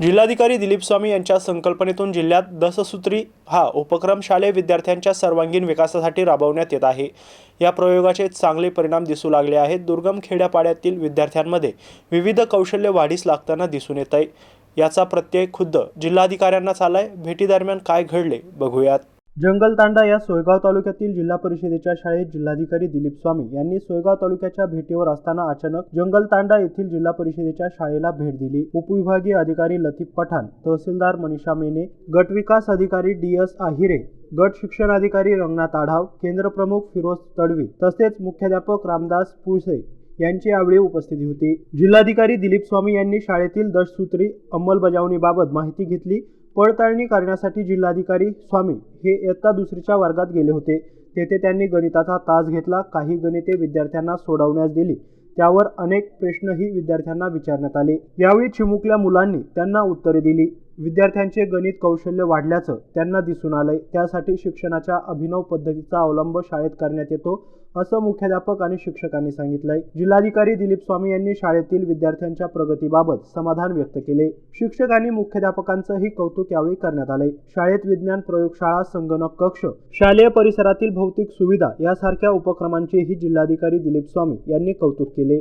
जिल्हाधिकारी दिलीप स्वामी यांच्या संकल्पनेतून जिल्ह्यात दससूत्री हा उपक्रम शालेय विद्यार्थ्यांच्या सर्वांगीण विकासासाठी राबवण्यात येत आहे. या प्रयोगाचे चांगले परिणाम दिसू लागले आहेत. दुर्गम खेड्यापाड्यातील विद्यार्थ्यांमध्ये विविध कौशल्य वाढीस लागताना दिसून येत आहे याचा प्रत्यय खुद्द जिल्हाधिकाऱ्यांनाच आलाय भेटीदरम्यान काय घडले बघूयात. जंगलतांडा या सोयगाव तालुक्यातील जिल्हा परिषदेच्या शाळेत जिल्हाधिकारी दिलीप स्वामी यांनी सोयगाव तालुक्याच्या भेटीवर असताना अचानक जंगलतांडा येथील जिल्हा परिषदेच्या शाळेला भेट दिली. उपविभागीय अधिकारी लतीफ पठाण तहसीलदार मनीषा मेने गट विकास अधिकारी डी एस आहिरे गट शिक्षण अधिकारी रंगनाथ आढाव केंद्रप्रमुख फिरोज तडवी तसेच मुख्याध्यापक रामदास पुळसे यांची यावेळी उपस्थिती होती. जिल्हाधिकारी दिलीप स्वामी यांनी शाळेतील दशसूत्री अंमलबजावणीबाबत माहिती घेतली. पडताळणी करण्यासाठी जिल्हाधिकारी स्वामी हे इयत्ता दुसरीच्या वर्गात गेले होते. तेथे त्यांनी गणिताचा तास घेतला. काही गणिते विद्यार्थ्यांना सोडवण्यास दिली. त्यावर अनेक प्रश्नही विद्यार्थ्यांना विचारण्यात आले. यावेळी चिमुकल्या मुलांनी त्यांना उत्तरे दिली. विद्यार्थ्यांचे गणित कौशल्य वाढल्याचं त्यांना दिसून आलंय. त्यासाठी शिक्षणाच्या अभिनव पद्धतीचा अवलंब शाळेत करण्यात येतो असं मुख्याध्यापक आणि शिक्षकांनी सांगितलंय. जिल्हाधिकारी दिलीप स्वामी यांनी शाळेतील विद्यार्थ्यांच्या प्रगतीबाबत समाधान व्यक्त केले. शिक्षक आणि मुख्याध्यापकांचंही कौतुक यावेळी करण्यात आलंय. शाळेत विज्ञान प्रयोगशाळा संगणक कक्ष शालेय परिसरातील भौतिक सुविधा यासारख्या उपक्रमांचेही जिल्हाधिकारी दिलीप स्वामी यांनी कौतुक केले.